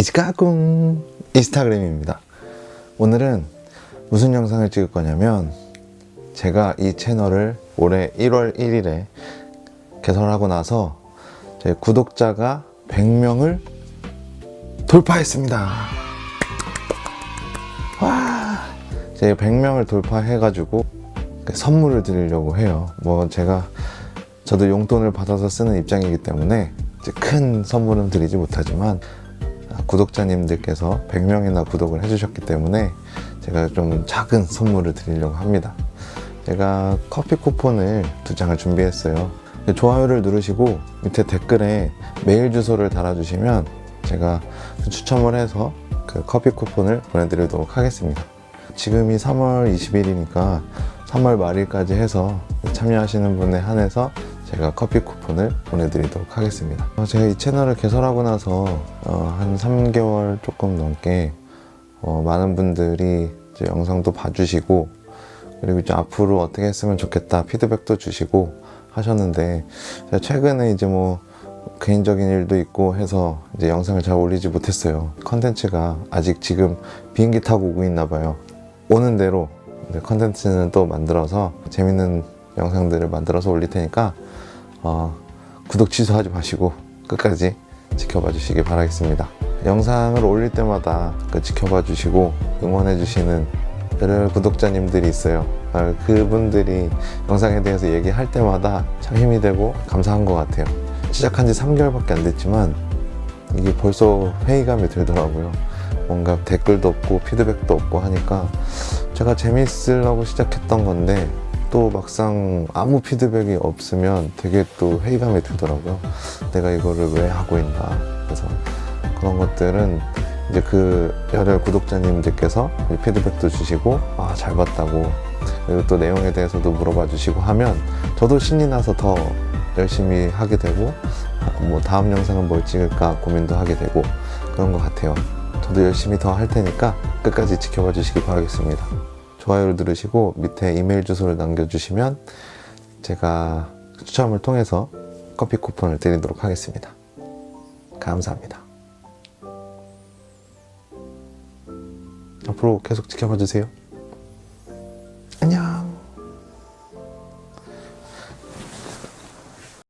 이지까꿍 인스타그램입니다. 오늘은 무슨 영상을 찍을 거냐면 제가 이 채널을 올해 1월 1일에 개설하고 나서 제 구독자가 100명을 돌파했습니다. 와, 제가 100명을 돌파해가지고 선물을 드리려고 해요. 뭐 제가 저도 용돈을 받아서 쓰는 입장이기 때문에 큰 선물은 드리지 못하지만 아, 구독자님들께서 100명이나 구독을 해주셨기 때문에 제가 좀 작은 선물을 드리려고 합니다. 제가 커피 쿠폰을 두 장을 준비했어요. 좋아요를 누르시고 밑에 댓글에 메일 주소를 달아주시면 제가 추첨을 해서 그 커피 쿠폰을 보내드리도록 하겠습니다. 지금이 3월 20일이니까 3월 말일까지 해서 참여하시는 분에 한해서 제가 커피 쿠폰을 보내드리도록 하겠습니다. 어, 제가 이 채널을 개설하고 나서 어, 한 3개월 조금 넘게 어, 많은 분들이 영상도 봐주시고 그리고 이제 앞으로 어떻게 했으면 좋겠다 피드백도 주시고 하셨는데 최근에 이제 뭐 개인적인 일도 있고 해서 이제 영상을 잘 올리지 못했어요. 컨텐츠가 아직 지금 비행기 타고 오고 있나 봐요. 오는 대로 컨텐츠는 또 만들어서 재밌는 영상들을 만들어서 올릴 테니까 어, 구독 취소하지 마시고 끝까지 지켜봐 주시기 바라겠습니다. 영상을 올릴 때마다 그 지켜봐 주시고 응원해 주시는 여러 구독자님들이 있어요. 아, 그분들이 영상에 대해서 얘기할 때마다 참 힘이 되고 감사한 것 같아요. 시작한 지 3개월밖에 안 됐지만 이게 벌써 회의감이 들더라고요. 뭔가 댓글도 없고 피드백도 없고 하니까 제가 재밌으려고 시작했던 건데 또 막상 아무 피드백이 없으면 되게 또 회의감이 들더라고요. 내가 이거를 왜 하고 있나. 그래서 그런 것들은 이제 그 열혈 구독자님들께서 피드백도 주시고 아 잘 봤다고 그리고 또 내용에 대해서도 물어봐 주시고 하면 저도 신이 나서 더 열심히 하게 되고 아, 뭐 다음 영상은 뭘 찍을까 고민도 하게 되고 그런 것 같아요. 저도 열심히 더 할 테니까 끝까지 지켜봐 주시기 바라겠습니다. 좋아요를 누르시고 밑에 이메일 주소를 남겨주시면 제가 추첨을 통해서 커피 쿠폰을 드리도록 하겠습니다. 감사합니다. 앞으로 계속 지켜봐 주세요. 안녕!